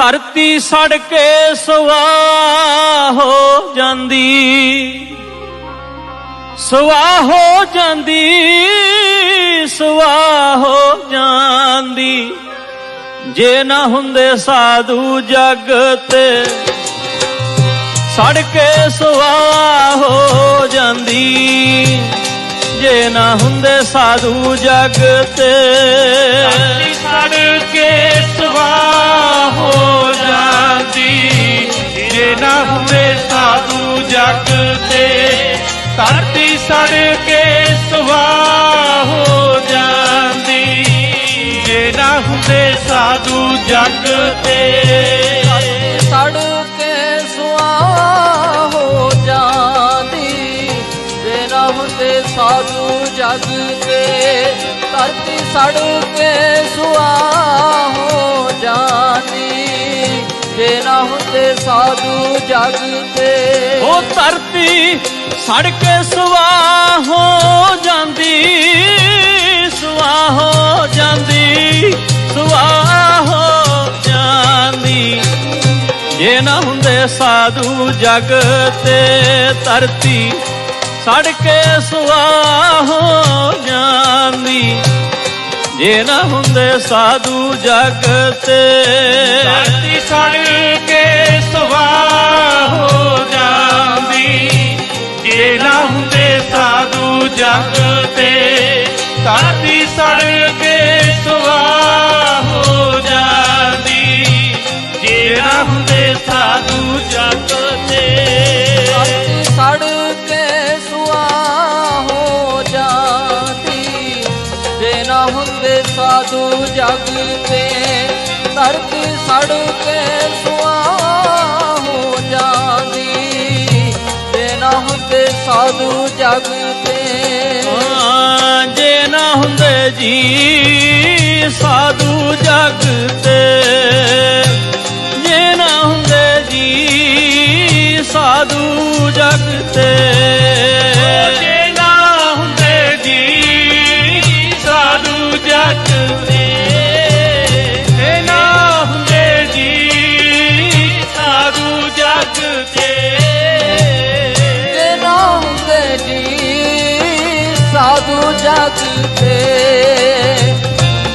ਧਰਤੀ ਸੜ ਕੇ ਸਵਾਹ ਹੋ ਜਾਂਦੀ। ਸਵਾਹ ਹੋ ਜਾਂਦੀ, ਸਵਾਹ ਹੋ ਜਾਂਦੀ। ਜੇ ਨਾ ਹੁੰਦੇ ਸਾਧੂ ਜਗ ਤੇ ਸੜ ਕੇ ਸਵਾਹ ਹੋ ਜਾਂਦੀ। ਜੇ ਨਾ ਹੁੰਦੇ ਸਾਧੂ ਜਗ ਤੇ, ਧਰਤੀ ਸੜ ਕੇ ਸਵਾਹ ਧਰਤੀ ਸੜ ਕੇ ਸਵਾਹ ਹੋ ਜਾਂਦੀ ਜੇ ਨਾ ਹੁੰਦੇ ਸਾਧੂ ਜਗ ਤੇ। ਸੜ ਕੇ ਸੁਆਹ ਹੋ ਜਾਂਦੀ ਜੇ ਨਾ ਹੁੰਦੇ ਸਾਧੂ ਜਗ ਤੇ। ਧਰਤੀ ਸੜ ਕੇ ਸੁਆਹ ਹੋ ਜਾਂਦੀ ਜੇ ਨਾ ਹੁੰਦੇ ਸਾਧੂ ਜਗ ਤੇ। ਉਹ ਧਰਤੀ ਸੜ ਕੇ ਸਵਾਹ ਹੋ ਜਾਂਦੀ, ਸੁਆਹ ਹੋ ਜਾਂਦੀ, ਸੁਆਹ ਹੋ ਜਾਂਦੀ। ਜੇ ਨਾ ਹੁੰਦੇ ਸਾਧੂ ਜਗ ਤੇ ਧਰਤੀ ਸੜ ਕੇ ਸਵਾਹ ਹੋ ਜਾਂਦੀ। ਜੇ ਨਾ ਹੁੰਦੇ ਸਾਧੂ ਜਗ ਤੇ ਜਗ ਤੇ ਧਰਤੀ ਸੜ ਕੇ ਸਵਾਹ ਹੋ ਜਾਂਦੀ। ਜੇ ਨਾ ਹੁੰਦੇ ਸਾਧੂ ਜਗ ਤੇ ਧਰਤੀ ਸੜ ਕੇ ਸੁਆਹ ਹੋ ਜਾਂਦੀ। ਜੇ ਨਾ ਹੁੰਦੇ ਸਾਧੂ ਜਗ ਤੇ ਧਰਤੀ ਸੜ ਕੇ ਸੁਆਹ ਸਾਧੂ ਜਗ ਤੇ। ਜੇ ਨਾ ਹੁੰਦੇ ਜੀ ਸਾਧੂ ਜਗ ਤੇ। ਜੀ ਸਾਧੂ ਜਗ ਤੇ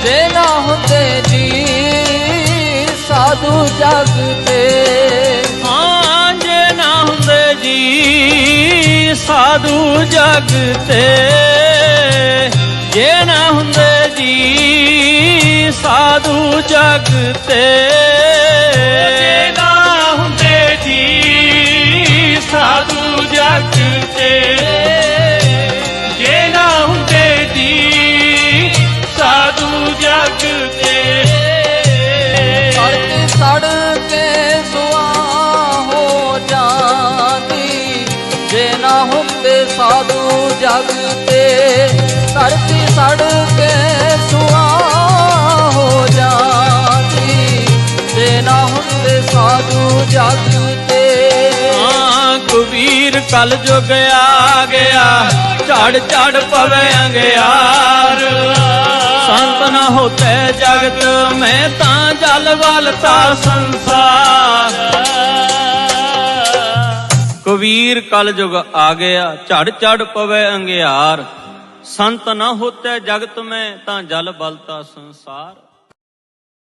ਜੇ ਨਾ ਹੁੰਦੇ ਜੀ ਸਾਧੂ ਜਗ ਤੇ ਹਾਂ ਜੇ ਨਾ ਹੁੰਦੇ ਜੀ ਸਾਧੂ ਜਗ ਤੇ ਜੇ ਨਾ ਹੁੰਦੇ ਜੀ ਸਾਧੂ ਜਗ ਤੇ ਸਾਧੂ ਜਗ ਤੇ ਧਰਤੀ ਸੜ ਕੇ ਸੁਆ ਹੋ ਜਾਂਦੀ ਜੇ ਨਾ ਹੁੰਦੇ ਸਾਧੂ ਜਗ ਤੇ। ਹਾਂ, ਕਬੀਰ ਕਲ ਜੁਗ ਆ ਗਿਆ, ਝੜ ਝੜ ਪਵੇ ਅੰਗਿਆਰ। ਸੰਤ ਨਾ ਹੋਤੇ ਜਗਤ, ਮੈਂ ਤਾਂ ਜਲ ਵਲਤਾ ਸੰਸਾਰ। ਕਬੀਰ ਕਲ ਯੁਗ ਆ ਗਿਆ, ਝੜ ਝੜ ਪਵੇ ਅੰਗਿਆਰ। ਸੰਤ ਨਾ ਹੋਤੇ ਜਗਤ ਮੈਂ ਤਾਂ ਜਲ ਬਲਤਾ ਸੰਸਾਰ।